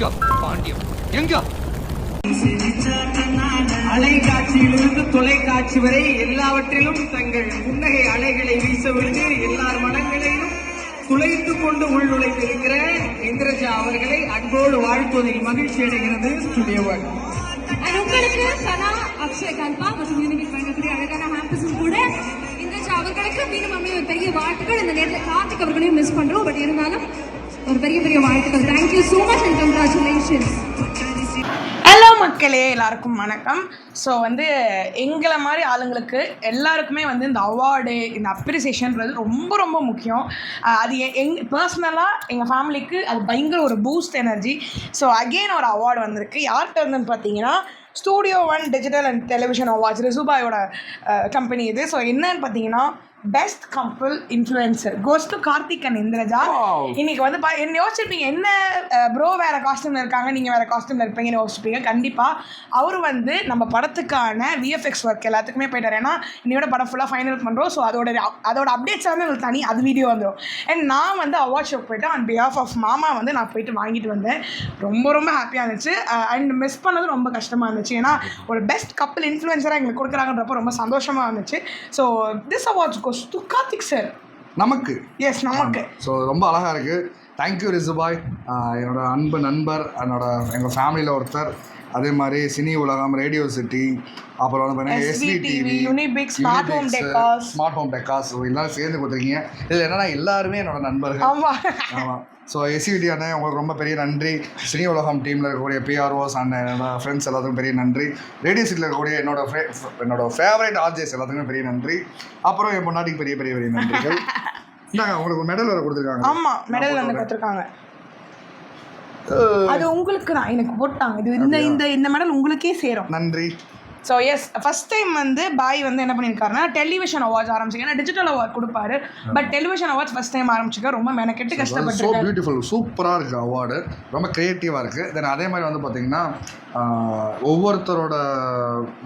எங்க பாண்டியம் எங்க? அலைக்காட்சியிலிருந்து தொலைக்காட்சி வரை எல்லாவற்றிலும் தங்கள் புன்னகை அலைகளை வீசவிட்டு எல்லார் மனங்களையும் குலைத்து கொண்டு உள்நுழைந்திருக்கிற இந்திரஜா அவர்களை அன்போடு வாழ்த்துவதில் மகிழ்ச்சி அடைகிறது ஸ்டுடியோ ஒன் And உங்களுக்கு சனா அக்ஷய் கல்பா மற்றும் யூனிபிக் வழங்கக்கூடிய அழகான ஹாம்பஸும் கூட இந்திரஜா அவர்களுக்கு மீண்டும் பெரிய வாழ்த்துக்கள். இந்த நேரத்தில் கார்த்திக் அவர்களையும் மிஸ் பண்றோம். பட் இருந்தாலும் ஒரு பெரிய பெரிய வாழ்த்துக்கள். Thank you so much and congratulations hello மக்களே எல்லாருக்கும் வணக்கம். ஸோ வந்து எங்களை மாதிரி ஆளுங்களுக்கு எல்லாருக்குமே வந்து இந்த அவார்டு இந்த அப்ரிசியேஷன்றது ரொம்ப ரொம்ப முக்கியம். அது எ- எங் பர்சனலாக எங்கள் ஃபேமிலிக்கு அது பயங்கர ஒரு பூஸ்ட் எனர்ஜி ஸோ அகெயின் ஒரு அவார்டு வந்திருக்கு. யார்கிட்ட இருந்துன்னு பார்த்தீங்கன்னா studio one digital and television awards ரிசுபாயோட company இது. ஸோ என்னன்னு பார்த்தீங்கன்னா best couple influencer goes to Karthik and Indraja இன்னைக்கு வந்து பா என்ன யோசிச்சிருப்பீங்க? என்ன ப்ரோ வேற காஸ்டியூம்ல இருக்காங்க நீங்க வேற காஸ்டியூம்ல இருப்பீங்கன்னு யோசிச்சிருப்பீங்க. கண்டிப்பா. அவர் வந்து நம்ம படத்துக்கான விஎஃப்எக்ஸ் ஒர்க் எல்லாத்துக்குமே போயிட்டார். ஏன்னா இன்னையோட படம் ஃபுல்லாக ஃபைனல் பண்றோம். ஸோ அதோட அதோட அப்டேட்ஸ் வந்து உங்களுக்கு தனி அது வீடியோ வந்துடும் அண்ட் நான் வந்து அவார்ட் ஷோக்கு போயிட்டு ஆன் பிஹாஃப் ஆஃப் மாமா வந்து நான் போயிட்டு வாங்கிட்டு வந்தேன். ரொம்ப ரொம்ப ஹாப்பியாக இருந்துச்சு. அண்ட் மிஸ் பண்ணது ரொம்ப கஷ்டமாக இருந்துச்சு. ஏன்னா ஒரு பெஸ்ட் கப்பல் இன்ஃப்ளூயன்சராக எங்களுக்கு கொடுக்குறாங்கன்றப்போ ரொம்ப சந்தோஷமாக இருந்துச்சு. So this awards to Karthik sir. நமக்கு. எஸ் நமக்கு. ஸோ ரொம்ப அழகாக இருக்குது தேங்க்யூ ரிசுபாய். என்னோட அன்பு நண்பர் என்னோட எங்கள் ஃபேமிலியில் ஒருத்தர். அதே மாதிரி சினி உலகம் ரேடியோ சிட்டி அப்புறம் வந்து பார்த்தீங்கன்னா SVTV, SVTV Unibix, Smart Home Decors. Smart home decors எல்லாரும் சேர்ந்து கொடுத்துருக்கீங்க. இதில் என்னன்னா எல்லாருமே என்னோட நண்பர்கள். ஆமா. ஆமாம் ஸோ எஸ்விடி அண்ணன் உங்களுக்கு ரொம்ப பெரிய நன்றி. சினி உலகம் டீமில் இருக்கக்கூடிய பிஆர்ஓஸ் அண்ணன் என்னோட ஃப்ரெண்ட்ஸ் எல்லாத்துக்கும் பெரிய நன்றி. ரேடியோ சிட்டியில் இருக்கக்கூடிய என்னோட fa- என்னோட ஃபேவரட் ஆர்ஜேஸ் எல்லாத்துக்கும் பெரிய நன்றி. அப்புறம் என் பொண்டாட்டிக்கு பெரிய பெரிய பெரிய நன்றிகள். இந்தாங்க உங்களுக்கு மெடல் வேறு கொடுத்துருக்காங்க. ஆமா மெடல் வந்து கொடுத்துருக்காங்க. அது உங்களுக்கு தான் எனக்கு போட்டாங்க. இது இந்த இந்த இந்த மெடல் உங்களுக்கே சேரும். நன்றி. ஸோ எஸ் ஃபர்ஸ்ட் டைம் வந்து பாய் வந்து என்ன பண்ணியிருக்காருன்னா டெலிவிஷன் அவார்ட்ஸ் ஆரம்பிச்சிங்க ஏன்னா டிஜிட்டல் அவார்ட் கொடுப்பாரு. But television awards first time ஆரம்பிச்சுக்க ரொம்ப மெனக்கெட்டு ஸோ கஷ்டப்பட்டு பியூட்டிஃபுல் சூப்பராக இருக்குது அவார்டு ரொம்ப க்ரியேட்டிவாக இருக்குது தென் அதே மாதிரி வந்து பார்த்தீங்கன்னா ஒவ்வொருத்தரோட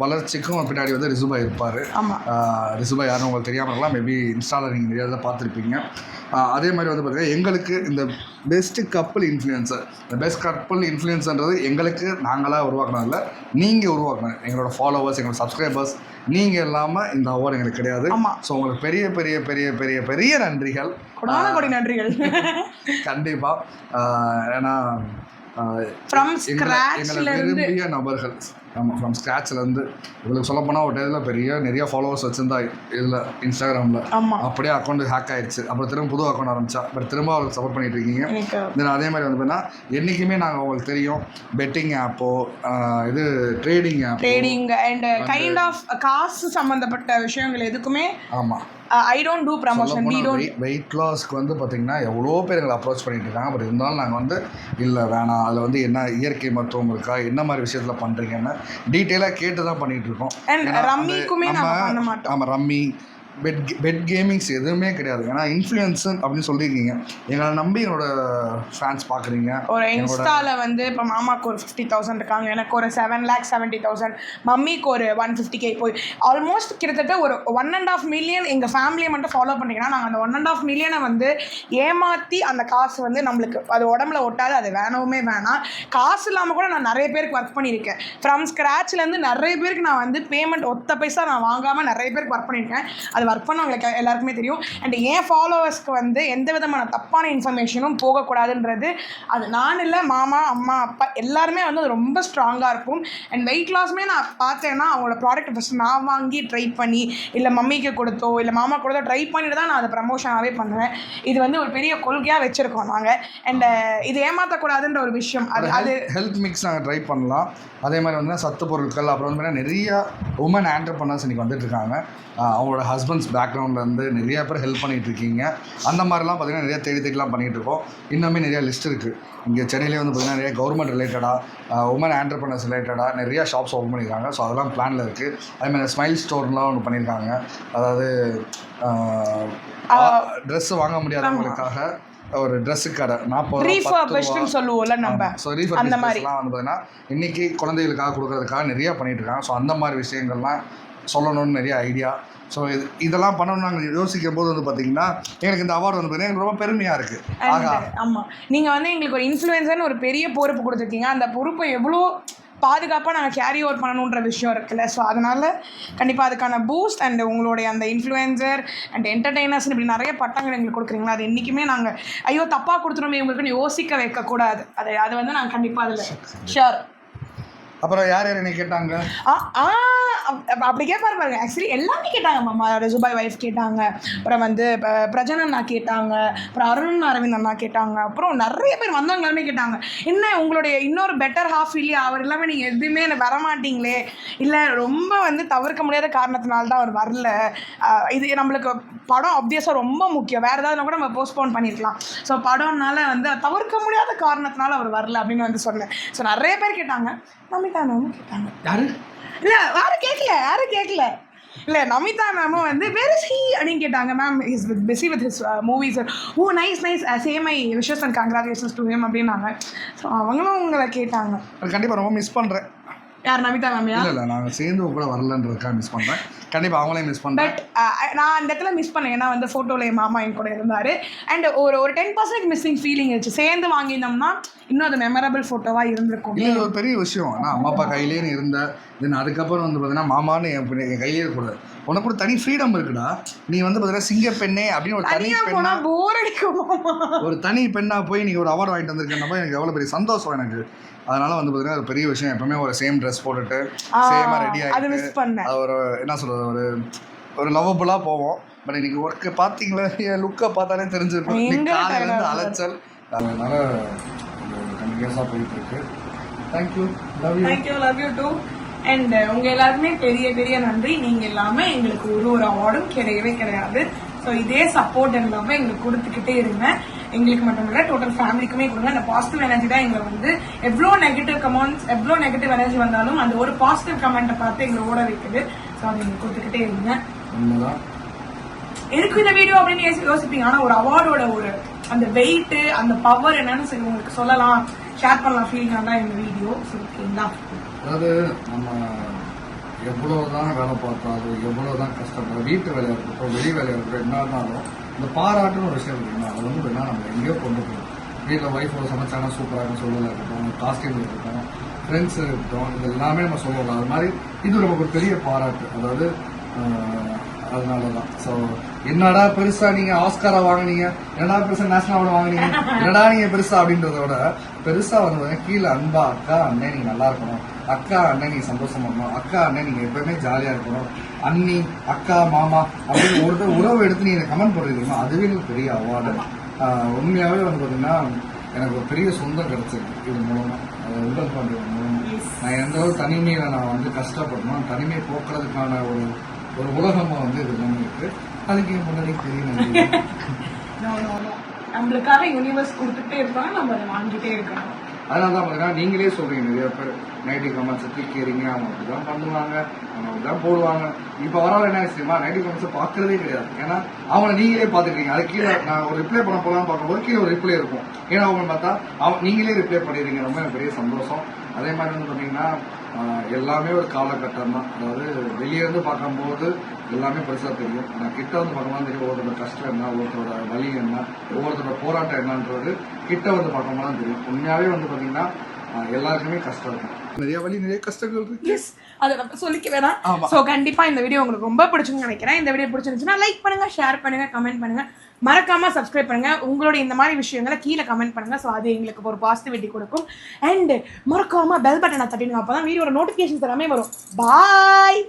வளர்ச்சிக்கும் பின்னாடி வந்து ரிசுபா இருப்பார். ஆமா. ரிசுபா யாரும் உங்களுக்கு தெரியாமல் இருக்கலாம். மேபி இன்ஸ்டாவில் நீங்கள் நிறைய பார்த்துருப்பீங்க. அதே மாதிரி வந்து பார்த்தீங்கன்னா எங்களுக்கு இந்த பெஸ்ட்டு கப்பல் இன்ஃப்ளூயன்சர் இந்த பெஸ்ட் கப்பல் இன்ஃப்ளூயன்ஸ்ன்றது எங்களுக்கு நாங்களாக உருவாக்கினது இல்லை நீங்கள் உருவாக்கணும் எங்களோட ஃபாலோவர்ஸ் எங்களோட சப்ஸ்கிரைபர்ஸ் நீங்கள் இல்லாமல் இந்த அவார்டு எங்களுக்கு கிடையாது. ஆமா. ஸோ உங்களுக்கு பெரிய பெரிய பெரிய பெரிய பெரிய நன்றிகள். கொடி நன்றிகள். கண்டிப்பாக ஏன்னா எங்களை-. விரும்பிய நபர்கள். ஆமாம் ஃப்ரம் ஸ்க்ராட்ச்லேருந்து உங்களுக்கு சொல்ல போனால் ஒரு இதில் பெரிய நிறைய ஃபாலோவர்ஸ் வச்சுருந்தா இதில் இன்ஸ்டாகிராமில் ஆமா. அப்படியே அக்கௌண்ட் ஹேக் ஆயிடுச்சு அப்புறம் திரும்ப புது அக்கௌண்ட் ஆரம்பிச்சா. பட் திரும்ப அவருக்கு சப்போர்ட் பண்ணிட்டு இருக்கீங்க. தென் அதே மாதிரி வந்து பார்த்தீங்கன்னா என்றைக்குமே நாங்கள் உங்களுக்கு தெரியும். பெட்டிங் ஆப்போ இது trading app trading and kind of காசு சம்மந்தப்பட்ட விஷயங்கள் எதுக்குமே ஆமாம் I don't do promotion we don't wait லாஸ்க்கு வந்து பார்த்தீங்கன்னா எவ்வளோ பேர் எங்களை அப்ரோச் பண்ணிட்டு இருக்காங்க. பட் இருந்தாலும் நாங்கள் வந்து இல்லை வேணாம். அதில் வந்து என்ன இயற்கை மருத்துவம் இருக்கா? என்ன மாதிரி விஷயத்தில் பண்ணுறீங்கன்னு டீட்டெயிலாக கேட்டு தான் பண்ணிட்டு இருக்கோம். ரம்மிக்குமே நம்ம-. ஆமாம் ரம்மி பெட் பெட் கேமிங்ஸ் எதுவுமே கிடையாது. ஏன்னா இன்ஃப்ளூயன்ஸ் அப்படின்னு சொல்லியிருக்கீங்க. எங்களை நம்பி என்னோட ஃபேன்ஸ் பார்க்குறீங்க. ஒரு இன்ஸ்டால வந்து இப்போ மாமாக்கு ஒரு ஃபிஃப்டி தௌசண்ட் இருக்காங்க. எனக்கு ஒரு செவன் லேக் செவன்ட்டி தௌசண்ட் மம்மிக்கு ஒரு ஒன் ஃபிஃப்டி கே போய் ஆல்மோஸ்ட் கிட்டத்தட்ட ஒரு ஒன் அண்ட் ஆஃப் மில்லியன் எங்கள் ஃபேமிலியை மட்டும் ஃபாலோ பண்ணிங்கன்னா நாங்கள் அந்த ஒன் அண்ட் ஆஃப் மில்லியனை வந்து ஏமாற்றி அந்த காசு வந்து நம்மளுக்கு அது உடம்புல ஒட்டாது அது வேணவுமே வேணாம். காசு இல்லாமல் கூட நான் நிறைய பேருக்கு ஒர்க் பண்ணியிருக்கேன். ஃப்ரம் ஸ்க்ராட்ச்லேருந்து நிறைய பேருக்கு நான் வந்து பேமெண்ட் ஒத்த பைசா நான் வாங்காமல் நிறைய பேருக்கு ஒர்க் பண்ணியிருக்கேன். அது ஒர்க் பண்ணவங்களுக்கு எல்லாருக்குமே தெரியும். அண்ட் என் ஃபாலோவர்ஸ்க்கு வந்து எந்த விதமான தப்பான இன்ஃபர்மேஷனும் போகக்கூடாதுன்றது அது நான் இல்லை மாமா அம்மா அப்பா எல்லாருமே வந்து அது ரொம்ப ஸ்ட்ராங்காக இருக்கும். அண்ட் வெயிட் லாஸுமே நான் பார்த்தேன்னா அவங்களோட ப்ராடக்ட் ஃபஸ்ட் நான் வாங்கி ட்ரை பண்ணி இல்லை மம்மிக்கு கொடுத்தோ இல்லை மாமா கொடுத்தோ ட்ரை பண்ணிட்டு தான் நான் அதை ப்ரமோஷனாகவே பண்ணுவேன். இது வந்து ஒரு பெரிய கொள்கையாக வச்சுருக்கோம் நாங்கள் அண்ட் இது ஏமாற்றக்கூடாதுன்ற ஒரு விஷயம். அது அது ஹெல்த் மிக்ஸ் நாங்கள் ட்ரை பண்ணலாம். அதே மாதிரி வந்து சத்து பொருட்கள் அப்புறம் வந்து நிறைய உமன் ஆண்டர்பனர்ஸ் இன்றைக்கி வந்துட்டு இருக்காங்க. அவங்களோட ஹஸ்பண்ட்ஸ் பேக்ரவுண்ட்லேருந்து நிறைய பேர் ஹெல்ப் பண்ணிட்டு இருக்கீங்க. அந்த மாதிரிலாம் பார்த்தீங்கன்னா நிறைய தேடி தேடிலாம் பண்ணிகிட்டு இருக்கோம். இன்னுமே நிறைய லிஸ்ட் இருக்குது இங்கே சென்னையிலே வந்து பார்த்தீங்கன்னா நிறைய கவர்மெண்ட் ரிலேட்டடாக உமன் ஆண்டர்பனர்ஸ் ரிலேட்டடாக நிறைய ஷாப்ஸ் ஓப்பன் பண்ணியிருக்காங்க. ஸோ அதெல்லாம் பிளானில் இருக்குது அதே மாதிரி ஸ்மைல் ஸ்டோர்லாம் ஒன்று பண்ணியிருக்காங்க. அதாவது ட்ரெஸ் வாங்க முடியாதவங்களுக்காக ஒரு ட்ரெஸ்ஸு கடை. நாற்பது ரீஃபர்பிஷ்டுன்னு சொல்லுவோம்ல நம்ம. ஸோ ரீஃபர் அந்த மாதிரி. பிஸ்னஸ்லாம் வந்து பார்த்தீங்கன்னா இன்றைக்கி குழந்தைகளுக்காக கொடுக்கறதுக்காக நிறைய பண்ணிட்டு இருக்காங்க. ஸோ அந்த மாதிரி விஷயங்கள்லாம் சொல்லணும்னு நிறைய ஐடியா ஸோ இது இதெல்லாம் பண்ணணும்னு நாங்கள் யோசிக்கும் போது வந்து பார்த்தீங்கன்னா எனக்கு இந்த அவார்டு வந்து பார்த்தீங்கன்னா ரொம்ப பெருமையாக இருக்குது ஆகா. And, ஆமா. நீங்க வந்து எங்களுக்கு ஒரு இன்ஃப்ளூயன்சர்னு ஒரு பெரிய பொறுப்பு கொடுத்துருக்கீங்க. அந்த பொறுப்பை எவ்வளோ பாதுகாப்பாக நாங்கள் கேரி ஓவர் பண்ணணுன்ற விஷயம் இருக்குல்ல. ஸோ அதனால் கண்டிப்பாக அதுக்கான பூஸ்ட் அண்ட் உங்களுடைய அந்த இன்ஃப்ளூயன்சர் அண்ட் என்டர்டெய்னர்ஸ் இப்படி நிறைய பட்டங்கள் எங்களுக்கு கொடுக்குறீங்களா? அது என்றைக்குமே நாங்கள் ஐயோ தப்பாக கொடுத்துருமே இவங்களுக்குன்னு யோசிக்க வைக்கக்கூடாது. அது அது வந்து நாங்கள் கண்டிப்பாக அதில் ஷியோர் அப்புறம் யார் யார் என்ன கேட்டாங்க? ஆ ஆ அப்- அப்படி கேட்பாரு பாருங்க. ஆக்சுவலி எல்லாமே கேட்டாங்க மாமா. ரிசுபாய் ஒய்ஃப் கேட்டாங்க. அப்புறம் வந்து பிரஜன் அண்ணா கேட்டாங்க. அப்புறம் அருண் அரவிந்த் அண்ணா கேட்டாங்க. அப்புறம் நிறைய பேர் வந்தவங்க எல்லாமே கேட்டாங்க. என்ன உங்களுடைய இன்னொரு பெட்டர் ஹாஃப் இல்லையா? அவர் இல்லாமல் நீங்கள் எதுவுமே எனக்கு வரமாட்டீங்களே இல்லை ரொம்ப வந்து தவிர்க்க முடியாத காரணத்தினால தான் அவர் வரல. இது நம்மளுக்கு படம் ஆப்வியஸாக ரொம்ப முக்கியம். வேறு ஏதாவது கூட நம்ம போஸ்ட்போன் பண்ணியிருக்கலாம் ஸோ படம்னால வந்து தவிர்க்க முடியாத காரணத்தினால அவர் வரல அப்படின்னு வந்து சொன்னேன். ஸோ நிறைய பேர் கேட்டாங்க. நமிதா மேமும் கேட்டாங்க. யாரு? இல்ல யாரும் கேட்கல யாரும் கேட்கல இல்ல நமிதா மேமும் வந்து வேர் இஸ் ஹீ அப்படின்னு கேட்டாங்க ma'am is with busy with his movies oh nice nice same I wishes and congratulations to him அப்படின்னாங்க. ஸோ அவங்களும் உங்களை கேட்டாங்க. கண்டிப்பாக ரொம்ப மிஸ் பண்ணுறேன் யார் நமிதா மேமியா இல்லை இல்லை நாங்கள் சேர்ந்து கூட வரலன்றதுக்காக மிஸ் பண்ணுறேன் கண்டிப்பாக அவங்களையும் மிஸ் பண்ணுறேன் பட் நான் அந்த இடத்துல மிஸ் பண்ணேன் ஏன்னா வந்து ஃபோட்டோவில் என் மாமா என் கூட இருந்தார். அண்ட் ஒரு ஒரு டென் பர்சன்ட் மிஸ்ஸிங் ஃபீலிங் இருந்துச்சு சேர்ந்து வாங்கியிருந்தோம்னா இன்னும் அது மெமரபிள் ஃபோட்டோவாக இருந்திருக்கும். இல்லை ஒரு பெரிய விஷயம். நான் அம்மா அப்பா கையிலே நீ இருந்த தென் அதுக்கப்புறம் வந்து பார்த்தீங்கன்னா மாமான்னு என் கையிலே இருக்கக்கூடாது உனக்கு கூட தனி ஃப்ரீடம் இருக்குடா. நீ வந்து பார்த்தீங்கன்னா சிங்க பெண்ணே அப்படின்னு ஒரு தனி பெண்ணா போர் அடிக்கும்? ஒரு தனி பெண்ணா போய் நீ ஒரு அவார்டு வாங்கிட்டு வந்திருக்கேன்னப்போ எனக்கு எவ்வளோ பெரிய சந்தோஷம் எனக்கு. அதனால வந்து பார்த்தீங்கன்னா ஒரு பெரிய விஷயம். எப்பவுமே ஒரு சேம் ட்ரெஸ் போட்டுட்டு சேமாக ரெடி ஆகிட்டு ஒரு என்ன சொல்கிறது ஒரு ஒரு லவ்வபுளாக போவோம். பட் இன்னைக்கு ஒர்க்கு பார்த்தீங்களா என் லுக்கை பார்த்தாலே தெரிஞ்சிருக்கும். இன்னைக்கு காலையிலேருந்து அலைச்சல். அதனால கண்டினியூஸாக போயிட்டு இருக்கு. Thank you love you thank you love you too and உங்க எல்லாருமே பெரிய பெரிய நன்றி. நீங்க எல்லாமே எங்களுக்கு ஒரு ஒரு அவார்டும் கிடையவே கிடையாது. ஸோ இதே சப்போர்ட் எல்லாமே எங்களுக்கு கொடுத்துக்கிட்டே இருங்க. எங்களுக்கு மட்டும் இல்ல டோட்டல் ஃபேமிலிக்குமே கொடுங்க. அந்த பாசிட்டிவ் எனர்ஜி தான் எங்களை வந்து எவ்வளோ நெகட்டிவ் கமெண்ட்ஸ் எவ்வளோ நெகட்டிவ் எனர்ஜி வந்தாலும் அந்த ஒரு பாசிட்டிவ் கமெண்ட்டை பார்த்து எங்களை ஓட வைக்குது. ஸோ அதை எங்களுக்கு கொடுத்துக்கிட்டே இருங்க. உண்மைதான். எதுக்கு இந்த வீடியோ அப்படின்னு யோசி- யோசிப்பீங்க? ஆனா ஒரு அவார்டோட ஒரு அந்த வெயிட் அந்த பவர் என்னன்னு சரி உங்களுக்கு சொல்லலாம். ஷேர் பண்ணலாம். ஃபீலிங்காக தான் இந்த வீடியோ ஸோ ஓகேங்களா அதாவது நம்ம எவ்வளோ தான் வேலை பார்த்தாலும் எவ்வளோ தான் கஷ்டப்படும் வீட்டு வேலையாக இருக்கட்டும் வெளி வேலையாக இருக்கட்டும் என்ன இருந்தாலும் இந்த பாராட்டுன்னு ஒரு விஷயம் இருக்குன்னா அது வந்து என்ன நம்ம எங்கேயோ கொண்டு போகணும் வீட்டில் ஒய்ஃபோட சமைச்சாங்க சூப்பராக சொல்லலாம் இருக்கட்டும் காஸ்டியூம் இருக்கட்டும் ஃப்ரெண்ட்ஸ் இருக்கட்டும் இது எல்லாமே நம்ம சொல்லலாம். அது மாதிரி இது நமக்கு ஒரு பெரிய பாராட்டு. அதாவது அதனால தான் ஸோ என்னடா பெருசா நீங்க ஆஸ்காரா வாங்குனீங்க? என்னடா பெருசா நேஷனல் அவார்டு வாங்கினீங்க? என்னடா நீங்க பெருசா அப்படின்றத விட பெருசா வந்து கீழே அன்பா அக்கா அண்ணன் நீங்க நல்லா இருக்கணும். அக்கா அண்ணன் நீங்க சந்தோஷமா இருக்கணும். அக்கா அண்ணன் நீங்க எப்பவுமே ஜாலியா இருக்கணும். அண்ணி அக்கா மாமா அப்படின்னு ஒரு உறவு எடுத்து நீங்க கமெண்ட் பண்ணுறீங்க அதுவே எனக்கு பெரிய அவார்டு உண்மையாவே வந்து பாத்தீங்கன்னா எனக்கு ஒரு பெரிய சொந்தம் கிடைச்சிருக்கு இது மூலமா. அது உடல் பண்றது மூலமா. நான் எந்த அளவு தனிமையில நான் வந்து கஷ்டப்படணும். தனிமை போக்குறதுக்கான ஒரு ஒரு உலகமா வந்து இது எல்லாமே இருக்கு. அதுக்கு என் முன்னாடி பெரிய நன்றி. நம்மளுக்காக யூனிவர்ஸ் கொடுத்துட்டே இருப்பாங்க நம்ம அதை வாங்கிட்டே இருக்கணும். அதனால தான் பார்த்தீங்கன்னா நீங்களே சொல்றீங்க நிறைய பேர் நைட்டி கமெண்ட்ஸ் தூக்கிறீங்க அவங்க அப்படிதான் பண்ணுவாங்க அவங்க அப்படிதான் போடுவாங்க. இப்போ வரவங்க என்ன விஷயமா நைட்டி கமெண்ட்ஸை பார்க்கறதே கிடையாது. ஏன்னா அவங்கள நீங்களே பார்த்துக்கிறீங்க. அது கீழே நான் ஒரு ரிப்ளை பண்ண போகலாம் பார்க்கும்போது கீழே ஒரு ரிப்ளை இருக்கும். ஏன்னா அவங்க பார்த்தா அவங்க நீங்களே ரிப்ளை பண்ணிடுறீங்க. ரொம்ப பெரிய சந்தோஷம். அதே மாதிரி வந்து பார்த்தீங்கன்னா எல்லாமே ஒரு காலகட்டம் தான் அதாவது வெளியே இருந்து பார்க்கும்போது எல்லாமே பெருசாக தெரியும். ஆனால் கிட்ட வந்து பார்க்கும்போது தெரியும் ஒவ்வொருத்தரோட கஷ்டம் என்ன ஒவ்வொருத்தரோட வலி என்ன ஒவ்வொருத்தரோட போராட்டம் என்னன்றது கிட்ட வந்து பார்க்கும்போது தான் தெரியும். உண்மையாகவே வந்து பார்த்தீங்கன்னா எல்லாருக்குமே கஷ்டம். இருக்கும் நிறைய வலி நிறைய கஷ்டங்கள் இருக்கு. எஸ் அதை நம்ம சொல்லிக்க வேணாம். ஸோ கண்டிப்பா இந்த வீடியோ உங்களுக்கு ரொம்ப பிடிச்சுன்னு நினைக்கிறேன். இந்த வீடியோ பிடிச்சிருந்துச்சுன்னா லைக் பண்ணுங்க ஷேர் பண்ணுங்க கமெண்ட் பண்ணுங்க. மறக்காம சப்ஸ்கிரைப் பண்ணுங்க. உங்களுடைய இந்த மாதிரி விஷயங்களை கீழே கமெண்ட் பண்ணுங்க. ஸோ அது எங்களுக்கு ஒரு பாசிட்டிவிட்டி கொடுக்கும். அண்ட் மறக்காம பெல் பட்டனை தட்டிடுங்க. அப்பதான் வீடியோட நோட்டிஃபிகேஷன்ஸ் எல்லாமே வரும். பாய்